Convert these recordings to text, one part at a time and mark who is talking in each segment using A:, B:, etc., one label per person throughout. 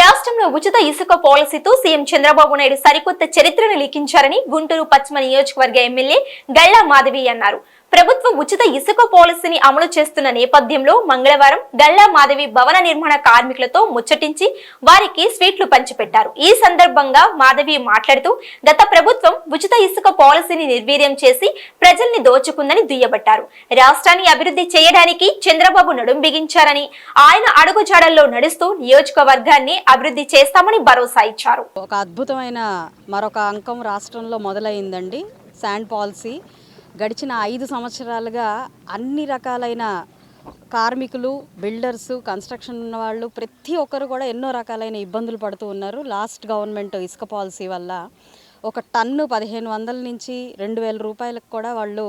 A: రాష్ట్రంలో ఉచిత ఇసుక పాలసీతో సీఎం చంద్రబాబు నాయుడు సరికొత్త చరిత్రను లిఖించారని గుంటూరు పశ్చిమ నియోజకవర్గ ఎమ్మెల్యే గల్లా మాధవి అన్నారు. ప్రభుత్వం ఉచిత ఇసుక పాలసీని అమలు చేస్తున్న నేపథ్యంలో మంగళవారం గల్లా మాధవి భవన నిర్మాణ కార్మికులతో ముచ్చటించి వారికి స్వీట్లు పంచిపెట్టారు. ఈ సందర్భంగా మాధవి మాట్లాడుతూ గత ప్రభుత్వం ఉచిత ఇసుక పాలసీని నిర్వీర్యం చేసి ప్రజల్ని దోచుకుందని దుయ్యబట్టారు. రాష్ట్రాన్ని అభివృద్ధి చేయడానికి చంద్రబాబు నడుం బిగించారని ఆయన అడుగుజాడల్లో నడుస్తూ నియోజకవర్గాన్ని అభివృద్ధి చేస్తామని భరోసా ఇచ్చారు.
B: ఒక అద్భుతమైన మరొక అంకం రాష్ట్రంలో మొదలైందండి. Sand policy. గడిచిన ఐదు సంవత్సరాలుగా అన్ని రకాలైన కార్మికులు బిల్డర్స్ కన్స్ట్రక్షన్ ఉన్న వాళ్ళు ప్రతి ఒక్కరు కూడా ఎన్నో రకాలైన ఇబ్బందులు పడుతూ ఉన్నారు. లాస్ట్ గవర్నమెంట్ ఇసుక పాలసీ వల్ల ఒక టన్ను పదిహేను వందల నుంచి రెండు వేల రూపాయలకు కూడా వాళ్ళు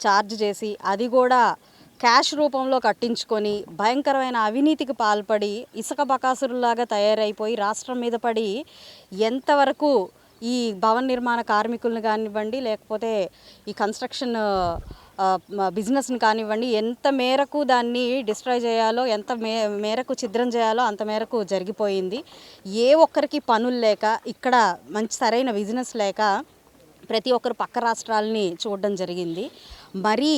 B: ఛార్జ్ చేసి అది కూడా క్యాష్ రూపంలో కట్టించుకొని భయంకరమైన అవినీతికి పాల్పడి ఇసుక బకాసురులాగా తయారైపోయి రాష్ట్రం మీద పడి ఎంతవరకు ఈ భవన నిర్మాణ కార్మికులను కానివ్వండి లేకపోతే ఈ కన్స్ట్రక్షన్ బిజినెస్ని కానివ్వండి ఎంత మేరకు దాన్ని డిస్ట్రాయ్ చేయాలో ఎంత మే మేరకు ఛిద్రం చేయాలో అంత మేరకు జరిగిపోయింది. ఏ ఒక్కరికి పనులు లేక ఇక్కడ మంచి సరైన బిజినెస్ లేక ప్రతి ఒక్కరు పక్క రాష్ట్రాలని చూడడం జరిగింది. మరీ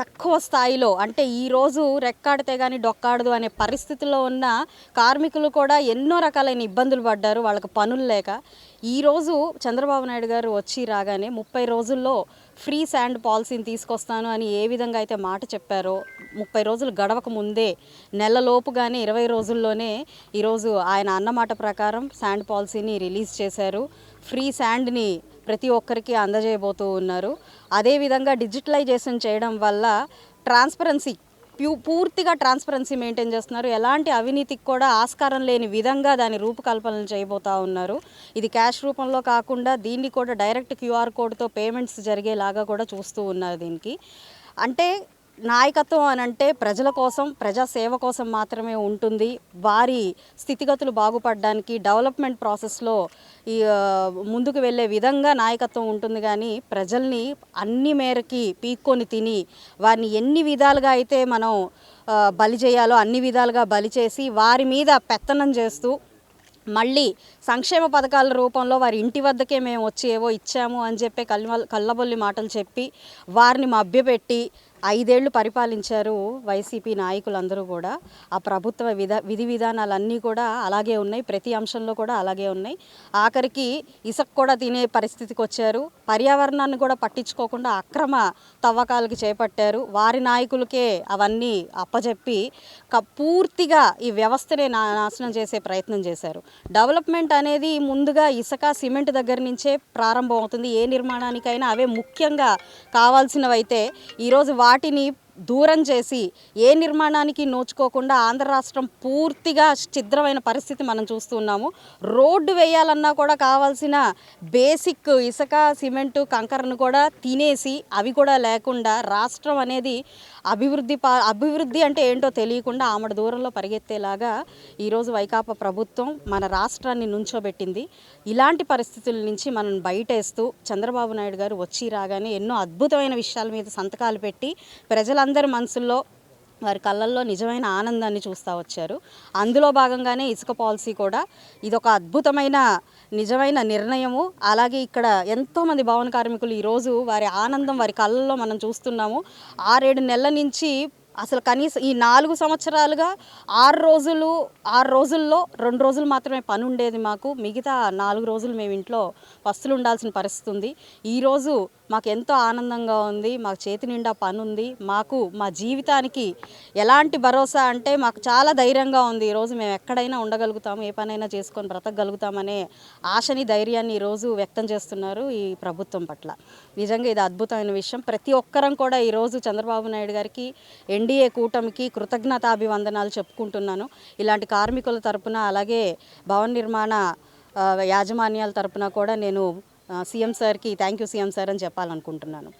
B: తక్కువ స్థాయిలో అంటే ఈరోజు రెక్కాడితే కానీ డొక్కాడదు అనే పరిస్థితిలో ఉన్న కార్మికులు కూడా ఎన్నో రకాలైన ఇబ్బందులు పడ్డారు. వాళ్ళకి పనులు లేక ఈరోజు చంద్రబాబు నాయుడు గారు వచ్చి రాగానే ముప్పై రోజుల్లో ఫ్రీ శాండ్ పాలసీని తీసుకొస్తాను అని ఏ విధంగా అయితే మాట చెప్పారో ముప్పై రోజులు గడవక ముందే నెలలోపుగానే ఇరవై రోజుల్లోనే ఈరోజు ఆయన అన్నమాట ప్రకారం శాండ్ పాలసీని రిలీజ్ చేశారు. ఫ్రీ శాండ్ని ప్రతి ఒక్కరికి అందజేయబోతూ ఉన్నారు. అదేవిధంగా డిజిటలైజేషన్ చేయడం వల్ల ట్రాన్స్పరెన్సీ ప్యూ పూర్తిగా ట్రాన్స్పరెన్సీ మెయింటైన్ చేస్తున్నారు. ఎలాంటి అవినీతికి కూడా ఆస్కారం లేని విధంగా దాని రూపకల్పనలు చేయబోతా ఉన్నారు. ఇది క్యాష్ రూపంలో కాకుండా దీన్ని కూడా డైరెక్ట్ క్యూఆర్ కోడ్తో పేమెంట్స్ జరిగేలాగా కూడా చూస్తూ ఉన్నారు దీనికి. అంటే నాయకత్వం అని అంటే ప్రజల కోసం ప్రజాసేవ కోసం మాత్రమే ఉంటుంది. వారి స్థితిగతులు బాగుపడడానికి డెవలప్మెంట్ ప్రాసెస్లో ఈ ముందుకు వెళ్ళే విధంగా నాయకత్వం ఉంటుంది. కానీ ప్రజల్ని అన్ని మేరకి పీక్కొని తిని వారిని ఎన్ని విధాలుగా అయితే మనం బలి చేయాలో అన్ని విధాలుగా బలి చేసి వారి మీద పెత్తనం చేస్తూ మళ్ళీ సంక్షేమ పథకాల రూపంలో వారి ఇంటి వద్దకే మేము వచ్చి ఏవో ఇచ్చాము అని చెప్పి కళ్ళ కళ్ళబొల్లి మాటలు చెప్పి వారిని మభ్యపెట్టి ఐదేళ్ళు పరిపాలించారు వైసీపీ నాయకులందరూ కూడా. ఆ ప్రభుత్వ విధ విధి విధానాలన్నీ కూడా అలాగే ఉన్నాయి. ప్రతి అంశంలో కూడా అలాగే ఉన్నాయి. ఆఖరికి ఇసుక కూడా తినే పరిస్థితికి వచ్చారు. పర్యావరణాన్ని కూడా పట్టించుకోకుండా అక్రమ తవ్వకాలకి చేపట్టారు. వారి నాయకులకే అవన్నీ అప్పజెప్పి క- పూర్తిగా ఈ వ్యవస్థనే నా నాశనం చేసే ప్రయత్నం చేశారు. డెవలప్మెంట్ అనేది ముందుగా ఇసుక సిమెంట్ దగ్గర నుంచే ప్రారంభం అవుతుంది ఏ నిర్మాణానికైనా అవే ముఖ్యంగా కావాల్సినవైతే ఈరోజు వాటిని దూరం చేసి ఏ నిర్మాణానికి నోచుకోకుండా ఆంధ్ర రాష్ట్రం పూర్తిగా ఛిద్రమైన పరిస్థితి మనం చూస్తున్నాము రోడ్డు వేయాలన్నా కూడా కావాల్సిన బేసిక్ ఇసుక సిమెంటు కంకరను కూడా తినేసి అవి కూడా లేకుండా రాష్ట్రం అనేది అభివృద్ధి పా అభివృద్ధి అంటే ఏంటో తెలియకుండా ఆమెడ దూరంలో పరిగెత్తేలాగా ఈరోజు వైకాపా ప్రభుత్వం మన రాష్ట్రాన్ని నుంచోబెట్టింది. ఇలాంటి పరిస్థితుల నుంచి మనం బయటేస్తూ చంద్రబాబు నాయుడు గారు వచ్చి రాగానే ఎన్నో అద్భుతమైన విషయాల మీద సంతకాలు పెట్టి ప్రజలందరూ మనసుల్లో వారి కళ్ళల్లో నిజమైన ఆనందాన్ని చూస్తూ వచ్చారు. అందులో భాగంగానే ఇసుక పాలసీ కూడా ఇదొక అద్భుతమైన నిజమైన నిర్ణయము. అలాగే ఇక్కడ ఎంతోమంది భవన కార్మికులు ఈరోజు వారి ఆనందం వారి కళ్ళల్లో మనం చూస్తున్నాము. ఆరేడు నెలల నుంచి అసలు కనీసం ఈ నాలుగు సంవత్సరాలుగా ఆరు రోజులు ఆరు రోజుల్లో రెండు రోజులు మాత్రమే పని ఉండేది మాకు. మిగతా నాలుగు రోజులు మేము ఇంట్లో పస్తులు ఉండాల్సిన పరిస్థితి ఉంది. ఈరోజు మాకు ఎంతో ఆనందంగా ఉంది. మాకు చేతి నిండా పని ఉంది. మాకు మా జీవితానికి ఎలాంటి భరోసా అంటే మాకు చాలా ధైర్యంగా ఉంది. ఈరోజు మేము ఎక్కడైనా ఉండగలుగుతాము ఏ పనైనా చేసుకొని బ్రతకగలుగుతామనే ఆశని ధైర్యాన్ని ఈరోజు వ్యక్తం చేస్తున్నారు ఈ ప్రభుత్వం పట్ల. నిజంగా ఇది అద్భుతమైన విషయం. ప్రతి ఒక్కరం కూడా ఈరోజు చంద్రబాబు నాయుడు గారికి ఎన్డీఏ కూటమికి కృతజ్ఞతాభివందనాలు చెప్పుకుంటున్నాను. ఇలాంటి కార్మికుల తరపున అలాగే భవన నిర్మాణ యాజమాన్యాల తరపున కూడా నేను సీఎం సార్కి థ్యాంక్ యూ సీఎం సార్ అని చెప్పాలనుకుంటున్నాను.